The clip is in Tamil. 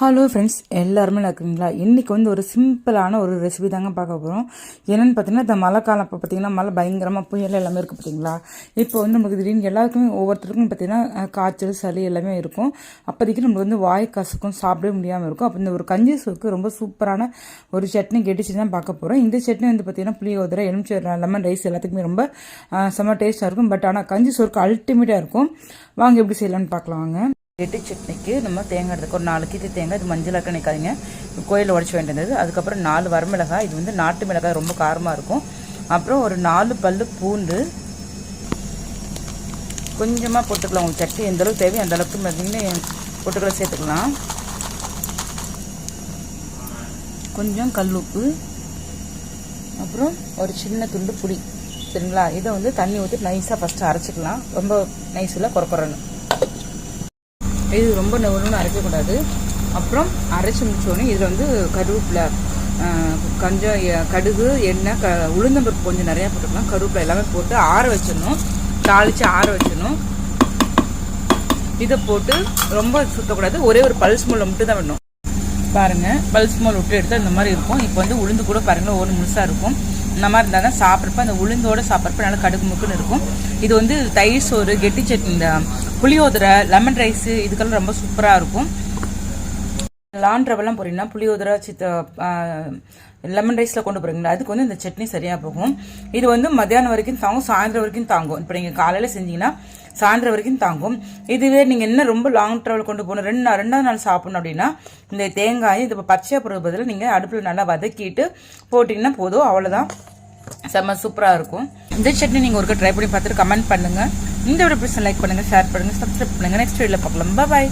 ஹலோ ஃப்ரெண்ட்ஸ் எல்லாருமே நல்லா இருக்கிறீங்களா இன்றைக்கி வந்து ஒரு சிம்பிளான ஒரு ரெசிபி தாங்க பார்க்க போகிறோம் என்னென்னு பார்த்தீங்கன்னா இந்த மழை காலம் அப்போ பார்த்தீங்கன்னா மழை பயங்கரமாக புயல் எல்லாமே இருக்குது பார்த்தீங்களா? இப்போ வந்து நமக்கு திடீர்னு எல்லாருக்குமே ஒவ்வொருத்தருக்கும் பார்த்தீங்கன்னா காய்ச்சல் சளி எல்லாமே இருக்கும். அப்போதைக்கு நம்மளுக்கு வந்து வாய் கசக்கும் சாப்பிடவே முடியாமல் இருக்கும். அப்போ இந்த ஒரு கஞ்சி சூக்கு ரொம்ப சூப்பரான ஒரு சட்னி கெடிச்சு தான் பார்க்க போகிறோம் இந்த சட்னி வந்து பார்த்தீங்கன்னா புளியோதரை எலுமிச்சை லெமன் ரைஸ் எல்லாத்துக்குமே ரொம்ப செம்ம டேஸ்ட்டாக இருக்கும். பட் ஆனால் கஞ்சி சோறுக்கு அல்டிமேட்டாக இருக்கும். வாங்க எப்படி செய்யலாம்னு பார்க்கலாம் வாங்க. எட்டு சட்னிக்கு நம்ம தேங்காய் எடுத்துக்க ஒரு நாலு கீத்து தேங்காய் இது மஞ்சள் அக்கணிக்காதீங்க கோயிலில் உடச்சி வேண்டியது அதுக்கப்புறம் நாலு வரமிளகாய் இது வந்து நாட்டு மிளகாய் ரொம்ப காரமாக இருக்கும். அப்புறம் ஒரு நாலு பல்லு பூண்டு. கொஞ்சமாக போட்டுக்கலாம். உங்களுக்கு சட்னி எந்த அளவுக்கு தேவையோ அந்த அளவுக்கு பார்த்தீங்கன்னா பொட்டுக்களை சேர்த்துக்கலாம். கொஞ்சம் கல் உப்பு. அப்புறம் ஒரு சின்ன துண்டு புளி. சரிங்களா? இதை வந்து தண்ணி ஊற்றி நைஸாக ஃபஸ்ட்டு அரைச்சிக்கலாம். ரொம்ப நைஸில் குறக்குறன்னு இது ரொம்ப நெவணும்னு அரைக்கக்கூடாது அப்புறம் அரைச்சி முடிச்சோடனே இதில் வந்து கருவேப்பிலை கொஞ்சம் எ- கடுகு எண்ணெய் க உளுந்தம்பருப்பு கொஞ்சம் நிறையா போட்டுக்கலாம். கருவேப்பிலை எல்லாமே போட்டு ஆற வச்சிடணும். தாளித்து ஆற வச்சிடணும். இதை போட்டு ரொம்ப சுத்தக்கூடாது. ஒரே ஒரு பல்ஸ் மூலம் மட்டும் தான் விடணும். பாருங்கள் பல்ஸ் மூலம் விட்டு எடுத்து இந்த மாதிரி இருக்கும். இப்போ வந்து உளுந்து கூட பாருங்கள் ஒரு முழுசாக இருக்கும். இந்த மாதிரி இருந்தால் தான் சாப்பிட்றப்ப அந்த உளுந்தோட சாப்பிட்றப்ப நல்லா கடுகு முக்குன்னு இருக்கும். இது வந்து தயிர் சோறு கெட்டி சட்னி இந்த புளியோதரை லெமன் ரைஸு இதுக்கெல்லாம் ரொம்ப சூப்பராக இருக்கும். லான் ட்ரவெல்லாம் போறீங்கன்னா புளியோதரை சித்த லெமன் ரைஸில் கொண்டு போகிறீங்களா அதுக்கு வந்து இந்த சட்னி சரியாக போகும். இது வந்து மத்தியானம் வரைக்கும் தாங்கும் சாயந்தரம் வரைக்கும் தாங்கும். இப்போ நீங்கள் காலையில் செஞ்சீங்கன்னா சாயந்தரம் வரைக்கும் தாங்கும். இதுவே நீங்கள் என்ன ரொம்ப லாங் ட்ராவல் கொண்டு போகணும் ரெண்டு நாள் ரெண்டாவது நாள் சாப்பிடணும் அப்படின்னா இந்த தேங்காய் இது இப்போ பச்சையாக போடுறது பதில் நீங்கள் அடுப்பில் நல்லா வதக்கிட்டு போட்டிங்கன்னா போதும். அவ்வளோதான் செம்ம சூப்பராக இருக்கும். இந்த சட்னி நீங்கள் ஒருக்க ட்ரை பண்ணி பார்த்துட்டு கமெண்ட் பண்ணுங்கள் இந்த வீடியோ பிரச்சனை லைக் பண்ணுங்கள் ஷேர் பண்ணுங்கள் சப்ஸ்கிரைப் பண்ணுங்கள் நெக்ஸ்ட் வீடியோவில் பார்க்கலாம். பாய்